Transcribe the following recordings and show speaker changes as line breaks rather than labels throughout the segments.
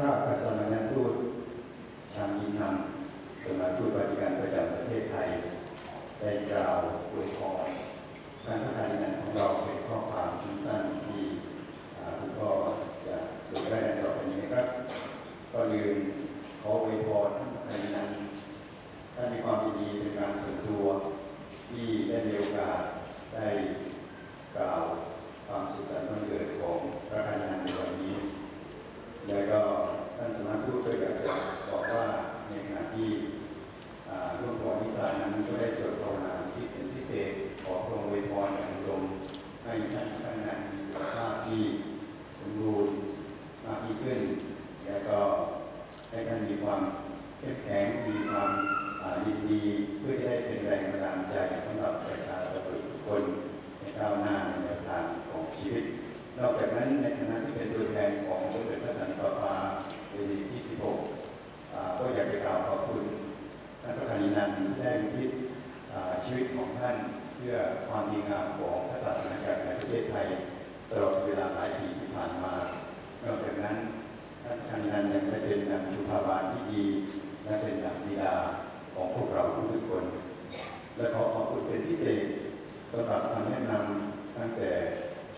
พระอัสสมณทูตชามินัมสมณทูตวาติกันประจำประเทศไทยได้กล่าวอวยพรการพัฒนาของเราเป็นข้อความสั้นๆที่อ่าคุณพ่อจะสรุปได้ในต่อไปนี้นะครับก็ยืนขออวยพรท่านพัฒนาท่านมีความยินดีเป็นการส่วนตัว ที่ได้มีโอกาสได้กล่าวความสุขสันต์วันเกิดของพระพัฒนาในวันนี้ แล้วก็ ท่านสมาชิกอยากจะบอกว่าในขณะที่ร่วมประวัติศารนั้นก็ได้สวดภาวนาที่เป็นพิเศษขอพระองค์อวยพรอย่างอุดมให้ท่านท่านักงานมีสุขภาพที่สมบูรณ์มากยิ่งขึ้น แล้วก็ให้ท่านมีความเข้มแข็งมีความ ดีได้อุทิศอ่ชีวิตของท่านเพื่อความดีงามของพระศาสนาจักรในประเทศไทยตลอดเวลาหลายปีที่ผ่านมานอกจากนั้นท่านพระคณินันยังได้เป็นนำชุภาบาลที่ดีและเป็นนางบิดาของพวกเราทุกคนและขอขอบคุณเป็นพิเศษสำหรับคำแนะนำตั้งแต่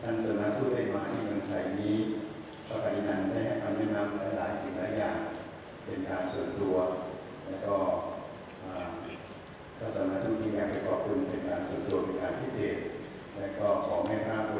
ท่านสมณทูตได้มาที่เมืองไทยนี้พระกนินันท์ได้ให้คำแนะนำหลายๆสิ่งหลายอย่าง เป็นการส่วนตัว และก็อ่าพระสมณทูตที่อยากไปขอบคุณเป็น การส่วนตัวเป็นการพิเศษ และก็ขอแม่พระอวยพรพระกนินันท์ให้มีควานไปโดยเฉพระอวย